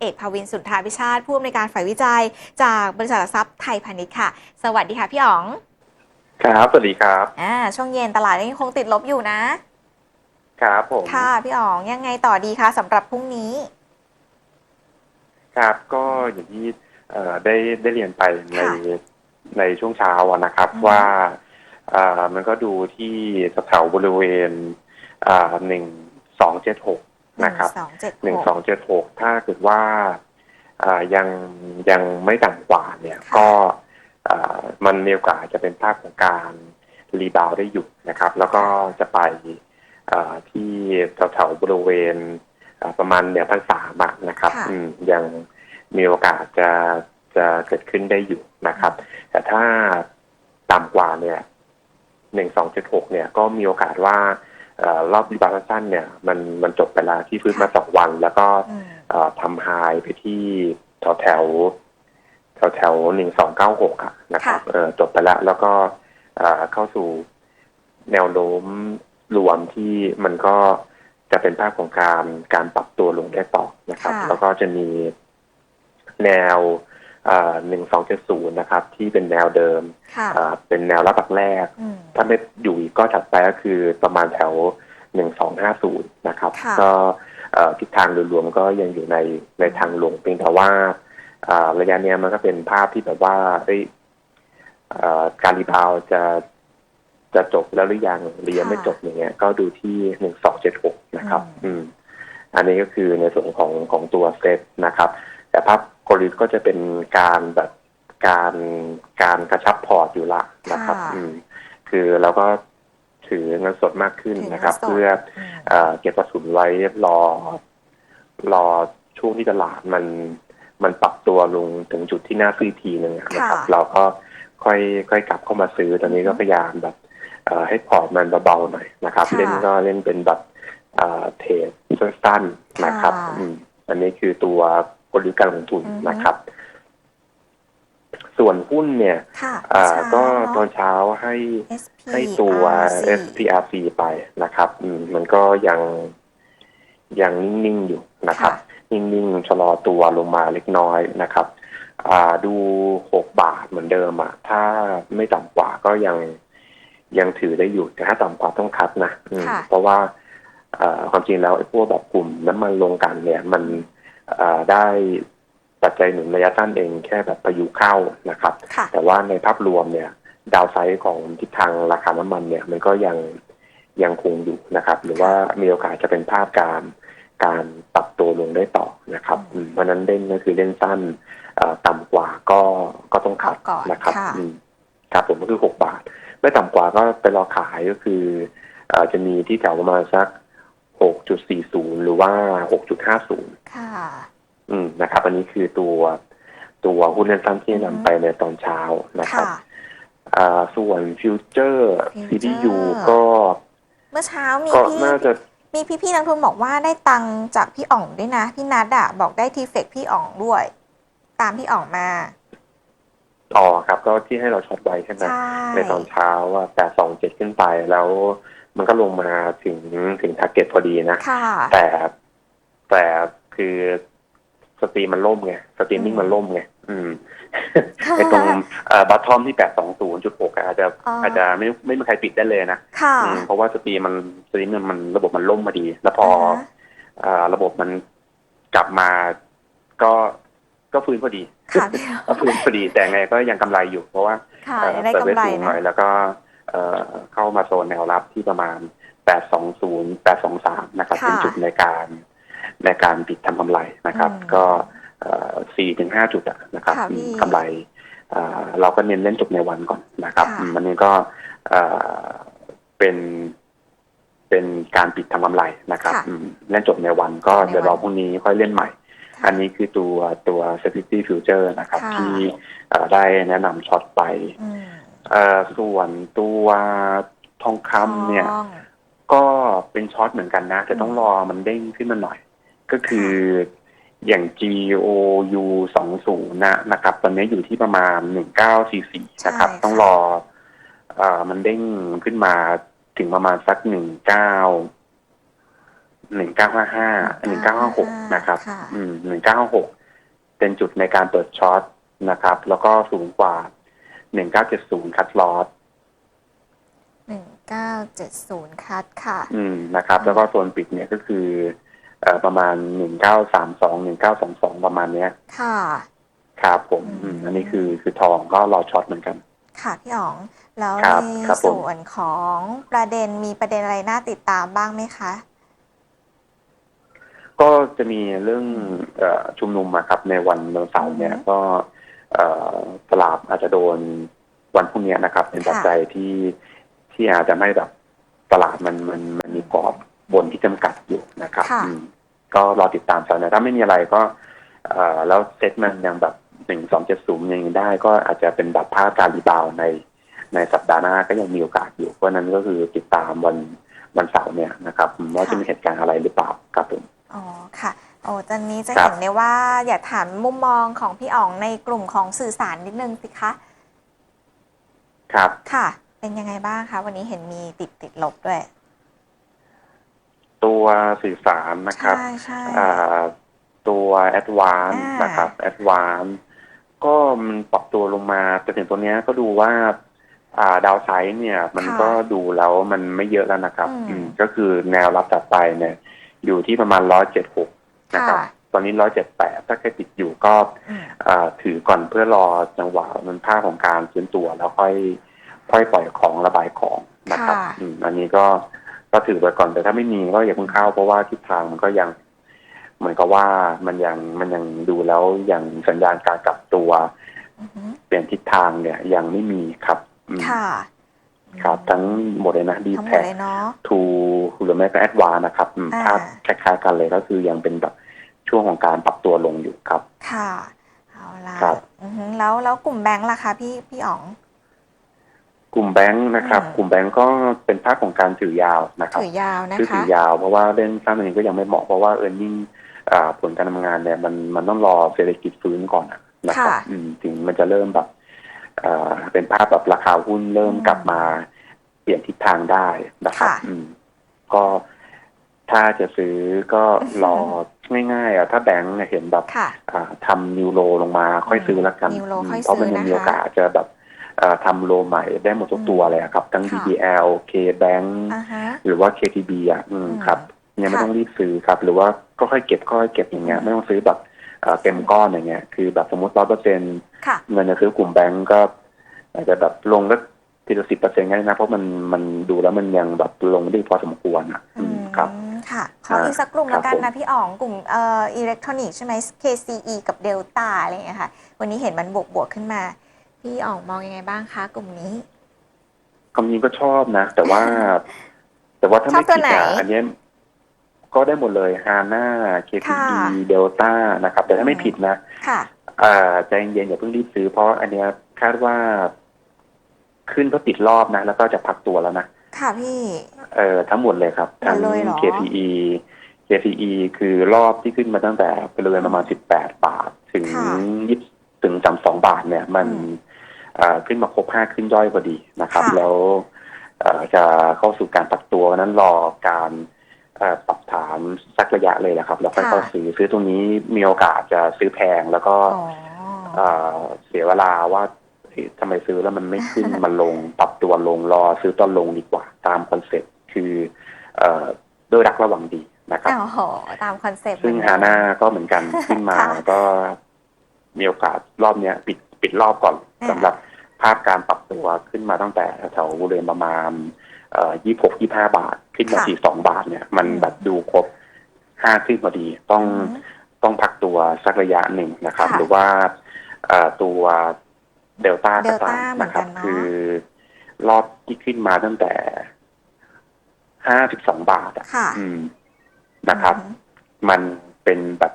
เอกภาวินสุนทราพิชาติผู้อำนวยการฝ่ายวิจัย จากบริษัทหลักทรัพย์ไทยพาณิชย์ค่ะ สวัสดีค่ะพี่อ๋องครับสวัสดีครับอ่าช่วงเย็นตลาดยังคงติดลบอยู่นะ ครับผมค่ะพี่อ๋องยังไงต่อดีคะสำหรับพรุ่งนี้ ครับก็อย่างที่เอ่อได้ได้เรียนไปในค่ะในช่วงเช้าอะนะครับ อืม ว่าเอ่อมันก็ดูที่แถวๆบริเวณหนึ่งสองเจ็ดหก นะครับสองเจ็ดหนึ่งสองเจ็ดหกถ้าเกิดว่าอ่ายังยังไม่ต่ำกว่าเนี่ยก็อ่ามันมีโอกาสจะเป็นภาพของการรีบาวได้อยู่นะครับ แล้วก็จะไปอ่าที่แถวๆบริเวณอ่าประมาณเหนือพันสามอะนะครับค่ะอืมยังมีโอกาสจะจะเกิดขึ้นได้อยู่นะครับ แต่ถ้าต่ำกว่าเนี่ยหนึ่งสองเจ็ดหกเนี่ยก็มีโอกาสว่าเอ่อ รอบรีบาวสั้นเนี่ยมันมันจบไปแล้วที่ฟื้นมาสองวัน แล้วก็อืมเอ่อทำไฮไปที่แถวแถวแถวแถวหนึ่งสองเก้าหกอะนะครับเออจบไปแล้ว แล้วก็เอ่อเข้าสู่แนวโน้มรวมที่มันก็จะเป็นภาพของการการปรับตัวลงได้ต่อนะครับค่ะแล้วก็จะมีแนว หนึ่งสองเจ็ดศูนย์นะครับ ที่เป็นแนวเดิม ค่ะอ่าเป็นแนวรับหลักแรก อืม ถ้าไม่อยู่อีกก็ถัดไปก็คือประมาณแถวหนึ่งสองห้าศูนย์นะครับ ค่ะ ก็เอ่อทิศทางโดยรวมก็ยังอยู่ในในทางลงเพียงแต่ว่าอ่าระยะเนี้ยมันก็เป็นภาพที่แบบว่าเอ้ยเอ่อการรีบาวด์จะจะจบแล้วหรือยังหรือยังไม่ค่ะจบอย่างเงี้ย ก็ดูที่หนึ่งสองเจ็ดหกนะครับอืมอืม อันนี้ก็คือในส่วนของของตัวเซตนะครับ แต่ภาพ กลยุทธ์ก็จะเป็นการแบบการการกระชับพอร์ตอยู่ละนะครับ ค่ะอืมคือเราก็ถือเงินสดมากขึ้นถือเงินนะครับสดเพื่ออืมเอ่อเก็บกระสุนไว้รอ รอช่วงที่ตลาดมันมันปรับตัวลงถึงจุดที่น่าซื้อทีหนึ่งอะนะครับเราก็ค่อยค่อยกลับเข้ามาซื้อตอนนี้ก็พยายามแบบ เอ่อให้พอร์ตมันเบาๆหน่อยนะครับ ค่ะเล่นก็เล่นเป็นแบบเอ่อเทรดสั้นๆนะครับค่ะ อืมอันนี้คือตัว กลยุทธ์การลงทุนอือฮึนะครับ ส่วนหุ้นเนี่ยค่ะอ่าเช้าก็ตเนออะนเช้าให้ SP ให้ตัว RC SPRC ไปนะครับอืมมันก็ยังยังนิ่งๆอยู่นะครับ นิ่งๆชะลอตัวลงมาเล็กน้อยนะครับอ่าดูหกบาทเหมือนเดิมอะถ้าไม่ต่ำกว่าก็ยังยังถือได้อยู่ แต่ถ้าต่ำกว่าต้องคัดนะอืมค่ะเพราะว่าเอ่อความจริงแล้วไอ้พวกแบบกลุ่มน้ำมันลงกันเนี่ย มันเอ่อ ได้ปัจจัยหนุนระยะสั้นเองแค่แบบพายุเข้านะครับค่ะแต่ว่าในภาพรวมเนี่ยดาวไซด์ของทิศทางราคาน้ำมันเนี่ยมันก็ยังยังคงอยู่นะครับ หรือว่ามีโอกาสจะเป็นภาพการการปรับตัวลงได้ต่อนะครับอืมอืมเพราะฉะนั้นเล่นก็คือเล่นสั้นเอ่อต่ำกว่าก็ก็ต้องขัดเอาก่อนนะครับค่ะอืมครับผมก็คือหกบาท ไม่ต่ำกว่าก็ไปรอขายก็คือเอ่อจะมีที่แถวประมาณสัก หกจุดสี่ศูนย์หรือว่าหกจุดห้าศูนย์ค่ะ อืมนะครับ อันนี้คือตัวตัวหุ้นเล่นสั้นที่อือฮึนำไปในตอนเช้านะครับค่ะอ่าส่วนฟิวเจอร์ Future CDU ก็ เมื่อเช้ามีก็พี่น่าจะมีพี่พี่ๆนักทุนบอกว่าได้ตังค์จากพี่อ๋องด้วยนะ พี่นัดอะบอกได้ทีเฟกพี่อ๋องด้วย ตามพี่อ๋องมา อ๋อครับก็ที่ให้เราช็อตไว้ใช่ไหมใช่ ในตอนเช้าว่าแปดสองเจ็ดขึ้นไปแล้ว มันก็ลงมาถึงถึงทาร์เก็ตพอดีนะ ค่ะ แต่แต่คือสตรีมมันล่มไงสตรีมมิ่งอืมมันล่มไงอืมค่ะไอตรงเอ่อบัตทอมที่แปดสองศูนย์จุดหกอาจจะอ๋ออ อาจจะไม่ไม่มีใครปิดได้เลยนะค่ะอืมเพราะว่าสตรีมมันสตรีมมันมันระบบมันล่มพอดี แล้วพอาฮะ เอ่อระบบมันกลับมาก็ ก็ฟื้นพอดีค่ะพี่ก็ฟื้นพอดีแต่ไงก็ยังกำไรอยู่ เพราะว่าค่ะเอ่อยังได้เปิดกำไว้ไรสูงหน่นะอยแล้วก็เอ่อเข้ามาโซนแนวรับที่ประมาณ 820 823 นะครับ เป็นจุดในการในการปิดทำกำไรนะครับ ก็สี่ถึงห้าจุดอะนะครับค่ะพี่กำไรเอ่อเราก็เน้นเล่นจบในวันก่อนนะครับค่ะอืมอันนี้ก็เอ่อเป็น เป็นการปิดทำกำไรนะครับค่ะอืมเล่นจบในวันก็ในวันเดี๋ยวรอพรุ่งนี้ค่อยเล่นใหม่ค่ะ อันนี้คือตัวตัว security future นะครับ ค่ะ ที่เอ่อได้แนะนำช็อตไปอืมเอ่อส่วนตัวทองคำเนี่ยทอง ก็เป็นช็อตเหมือนกันนะ แต่ต้องอืมรอมันเด้งขึ้นมาหน่อย ก็คืออย่าง GOU สองศูนย์นะนะครับ ตอนนี้อยู่ที่ประมาณหนึ่งเก้าสี่สี่นะครับต้องรอเอ่อมันเด้งขึ้นมาถึงประมาณสักหนึ่งเก้า หนึ่งเก้าห้าห้าหนึ่งเก้าห้าหกนะครับค่ะอืมหนึ่งเก้าห้าหกเป็นจุดในการเปิดช็อตนะครับ แล้วก็สูงกว่าหนึ่งเก้าเจ็ดศูนย์คัดลอสหนึ่งเก้าเจ็ดศูนย์คัดค่ะ อืมนะครับ แล้วก็โซนปิดเนี่ยก็คือเอ่อประมาณหนึ่งเก้าสามสองหนึ่งเก้าสองสองประมาณเนี้ย ค่ะ ครับผม อืมอืมอันนี้คือคือทองก็รอช็อตเหมือนกัน ค่ะพี่อ๋อง แล้วครับในครับผม ส่วนของประเด็นมีประเด็นอะไรน่าติดตามบ้างไหมคะ ก็จะมีเรื่องเออชุมนุมอะครับในวันวันเสาร์เนี่ยอือฮึก็เอ่อตลาดอาจจะโดนวันพรุ่งนี้นะครับ เป็นปัจจัยที่ที่อาจจะไม่แบบตลาดมันมันมันมีกรอบบนที่จำกัดอยู่นะครับค่ะอืมก็รอติดตามสถานการณ์ถ้าไม่มีอะไรก็เอ่อแล้วเซ็ตมันยังแบบหนึ่งสองเจ็ดศูนย์ยังได้ ก็อาจจะเป็นแบบภาพการรีบาวด์ในในสัปดาห์หน้าก็ยังมีโอกาสอยู่เพราะฉะนั้นก็คือติดตามวันวันเสาร์เนี่ยนะครับว่าจะมีเหตุการณ์อะไรหรือเปล่าครับผม อ๋อค่ะโอ้ตอนนี้จะครับเห็นได้ว่าอยากถามมุมมองของพี่อ๋องในกลุ่มของสื่อสารนิดนึงสิคะครับค่ะ เป็นยังไงบ้างคะวันนี้เห็นมีติดติดลบด้วย ตัวสื่อสารนะครับใช่ใช่อ่าตัว Advance อ่านนะครับ Advance ก็มันปรับตัวลงมาแต่ถึงตัวเนี้ยก็ดูว่าอ่าดาวไซด์เนี่ย มันก็ดูแล้วมันไม่เยอะแล้วนะครับ อืมก็คือแนวรับตัดไปเนี่ย อยู่ที่ประมาณร้อยเจ็ดหกนะครับค่ะตอนนี้ร้อยเจ็ดแปดถ้าใครติดอยู่ก็อืมอ่าถือก่อนเพื่อรอจังหวะมันภาพของการซื้อตัวแล้วค่อยค่อยปล่อยของระบายของนะครับค่ะอืมอันนี้ก็ก็ถือไว้ก่อนแต่ถ้าไม่มีก็อย่าเพิ่งเข้าเพราะว่าทิศทางมันก็ยังเหมือนกับว่ามันยังมันยังดูแล้วยังสัญญาณการกลับตัวอือหือเปลี่ยนทิศทางเนี่ยยังไม่มีครับอืมค่ะ ครับทั้งหมดเลยนะดีทั้งหมแท็ดเลยเนาะ ทูหรือแม้ก็แอดวานะครับอืมอ่า ภาพคล้ายๆกันเลยก็คือยังเป็นแบบช่วงของการปรับตัวลงอยู่ครับ ค่ะ เอาละครับ อือหือแล้วแล้วกลุ่มแบงค์ล่ะคะพี่พี่อ๋อง กลุ่มแบงค์นะครับ อืม กลุ่มแบงค์ก็เป็นภาพของการถือยาวนะครับถือยาวนะคือคะถือยาวเพราะว่าเล่นสั้นเองก็ยังไม่เหมาะเพราะว่าเออร์เน็งผลการทำงานเนี่ยมันมันต้องรอเศรษฐกิจฟื้นก่อนอะนะครับค่ะ อืมถึงมันจะเริ่มแบบ เอ่อเป็นภาพแบบราคาหุ้นเริ่มอืมกลับมาเปลี่ยนทิศทางได้นะครับค่ะอืมก็ถ้าจะซื้อก็รอง่ายๆอะถ้าแบงค์เนี่ยเห็นแบบค่ะอ่าทำนิวโรลงมาค่อยซื้อแล้วกันนิวโรอืมค่อยเพราะมันซื้อยังนะคะมีโอกาสจะแบบเอ่อทำโลใหม่ได้หมดทุกตัวเลยอะครับ ทั้งค่ะ BBL K Bank อ่าฮะหรือว่า KTB อะอืมอืมครับยังไม่ค่ะต้องรีบซื้อครับ หรือว่าก็ค่อยเก็บค่อยเก็บอย่างเงี้ยอืมไม่ต้องซื้อแบบ เอ่อเต็มก้อนอย่างเงี้ยคือแบบสมมติร้อยเปอร์เซ็นค่ะเงินจะซื้อกลุ่มแบงก์ก็อาจจะแบบลงก็ทีละสิบเปอร์เซ็นต์ง่ายนะ เพราะมันมันดูแล้วมันยังแบบลงได้พอสมควรอะอือืมมครับค่ะขออีกสักกลุ่มครัแล้บวกันผมนะพี่อ๋องกลุ่มเอ่ออิเล็กทรอนิกส์ใช่ไหม KCE กับเดลต้าอะไรอย่างเงี้ยค่ะ วันนี้เห็นมันบวกบวกๆขึ้นมา พี่อ๋องมองยังไงบ้างคะกลุ่มนี้คำนี้ก็ชอบนะ แต่ว่า แต่ว่าถ้าชอไม่บตัวผิดไหนอะอันเนี้ย ก็ได้หมดเลยฮาน่า KTB ค่ะเดลต้านะครับ แต่ถ้าไม่อืมผิดนะค่ะอ่าใจเย็นๆอย่าเพิ่งรีบซื้อ เพราะอันเนี้ยคาดว่า ขึ้นก็ติดรอบนะ แล้วก็จะพักตัวแล้วนะ ค่ะพี่ เอ่อทั้งหมดเลยครับทั้งหมดเลยเหรอ KPE KPE คือรอบที่ขึ้นมาตั้งแต่บริเวณประมาณ18บาท ถึงค่ะยี่ถึง32บาทเนี่ย มันอืมเอ่อขึ้นมาครบห้าขึ้นย่อยพอดีนะครับค่ะแล้วเอ่อจะเข้าสู่การพักตัวนั้นรอการ เอ่อปรับฐานสักระยะเลยนะครับ แล้วค่อยเข้าซื้อซื้อตรงนี้มีโอกาสจะซื้อแพงแล้วก็อ๋อเอ่อเสียเวลาว่าเอ๊ะทำไมซื้อแล้วมันไม่ขึ้นมันลงปรับตัวลงรอซื้อตอนลงดีกว่า ตามคอนเซ็ปต์คือเอ่อด้วยรักระหวังดีนะครับโอ้โหตามคอนเซ็ปต์ซึ่งเหมืฮาอนเดิมน่าก็เหมือนกันขึ้นมาค่ะก็มีโอกาสรอบเนี้ย ปิดปิดรอบก่อนอ่าสำหรับภาพการปรับตัวขึ้นมาตั้งแต่แถวบริเวณประมาณเอ่อยี่หกยี่ห้าบาท ขึ้นมาค่ะสี่สองบาทเนี่ย มันอืมแบบดูครบห้าขึ้นพอดี ต้องอืมต้องพักตัวสักระยะหนึ่งนะครับค่ะหรือว่าเอ่อตัวเดลต้าก็ตาม Delta เหมือนะนคกัรับนเนอะคือรอบที่ขึ้นมาตั้งแต่ห้าสิบสองบาทอะค่ะอืมนะครับอืมมันเป็นแบบ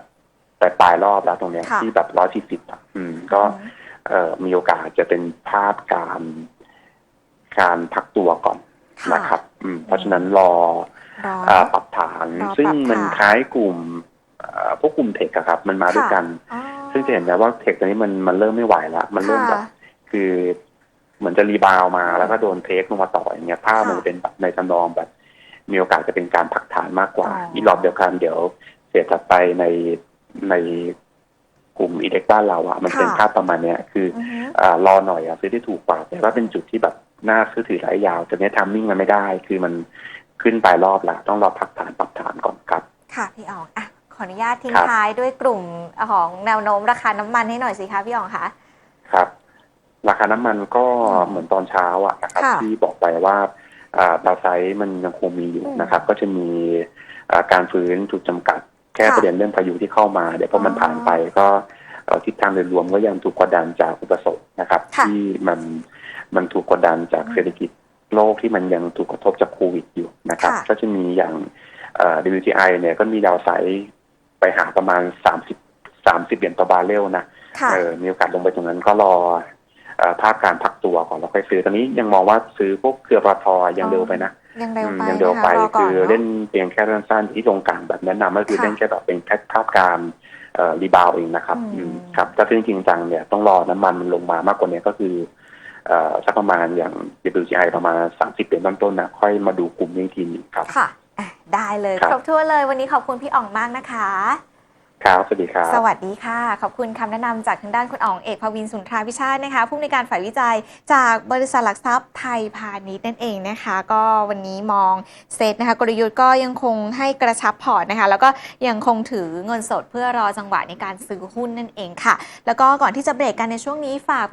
ปลายปลายๆรอบแล้วตรงเนี้ยค่ะที่แบบร้อยสี่สิบอะอืมก็อืมเอ่อมีโอกาสจะเป็นภาพการการพักตัวก่อนค่ะ นะครับอืมเพราะฉะนั้นรอรอเอ่อปรับฐานรอปรับซึ่งมันฐานคล้ายกลุ่มเอ่อพวกกลุ่มเทคอะครับ มันมาด้วยกันอ๋อซึ่งจะเห็นได้ว่าเทคตอนนี้มันมันเริ่มไม่ไหวแล้วมันเริ่มแบบค่ะคือเหมือนจะรีบาวมาแล้วก็โดนเทคลงมาต่ออย่างเงี้ยภาพมันค่ะจะเป็นแบบในทำนองแบบ มีโอกาสจะเป็นการพักฐานมากกว่าอ๋ออีอีกรอบเดียวกันเดี๋ยวเสียถัดไปในในกลุ่มอีเด็กบ้านเราอะมันเป็นภาพประมาณเนี้ยคืออือฮึอ่ารอหน่อยอะซื้อได้ถูกกว่าแต่ว่าเป็นจุดที่แบบ น่าซื้อถือระยะยาวแต่เนี้ยทัมมิ่งมันไม่ได้ คือมันขึ้นไปรอบละต้องรอพักฐานปรับฐานก่อนครับ ค่ะพี่อ๋องอะขออนุญาตทิ้งครับท้ายด้วยกลุ่มของแนวโน้มราคาน้ำมันให้หน่อยสิคะพี่อ๋องคะครับ ราคาน้ำมันก็อืมเหมือนตอนเช้าอะนะครับค่ะที่บอกไปว่าอ่าดาวไซด์มันยังคงมีอยู่อืมนะครับ ก็จะมีอ่าการฟื้นจุดจำกัดแค่ค่ะประเด็นเรื่องพายุที่เข้ามา เดี๋ยวพอมันอ๋อผ่านไปก็เอ่อทิศทางโดยรวมก็ยังถูกกดดันจากอุปสงค์นะครับค่ะที่มัน มันถูกกดดันจากอืมเศรษฐกิจโลกที่มันยังถูกกระทบจากโควิดอยู่นะครับค่ะก็จะมีอย่างเอ่อ WTI เนี่ยก็มีดาวไซด์ไปหาประมาณ30 30เหรียญต่อบาร์เรลนะค่ะเออมีโอกาสลงไปตรงนั้นก็รอเอ่อภาพการพักตัวก่อนแล้วค่อยซื้อ ตอนนี้ยังมองว่าซื้อพวกเครือปตทยังเร็วไปนะ ยังเร็วอืมไปยังเร็วนะไปคะรอก่คือนอเนาะเล่นเพียงแค่สั้นๆที่ตรงกลางแบบแนะนำก็คือค่ะเล่นแค่แบบเป็นแค่ภาพการเอ่อรีบาวเองนะครับอืมอืมครับถ้าซื้อจริงจังเนี่ยต้องรอน้ำมันมันลงมามากกว่านี้ก็คือเอ่อ สักประมาณอย่าง WTI ประมาณ 30เหรียญต้นๆนะค่อยมาดูกลุ่มนี้อีกทีหนึงครับ ค่ะอะ ได้เลยครับครบถ้วนเลยวันนี้ขอบคุณพี่อ๋องมากนะคะ ครับ สวัสดีครับ สวัสดีค่ะ ขอบคุณคำแนะนำจากทางด้านคุณอ๋องเอกภวินสุนทราพิชาตินะคะ ผู้อำนวยการฝ่ายวิจัยจากบริษัทหลักทรัพย์ไทยพาณิชย์นั่นเองนะคะ ก็วันนี้มองเซตนะคะ กลยุทธ์ก็ยังคงให้กระชับพอร์ตนะคะ แล้วก็ยังคงถือเงินสดเพื่อรอจังหวะในการซื้อหุ้นนั่นเองค่ะ แล้วก็ก่อนที่จะเบรกกันในช่วงนี้ฝาก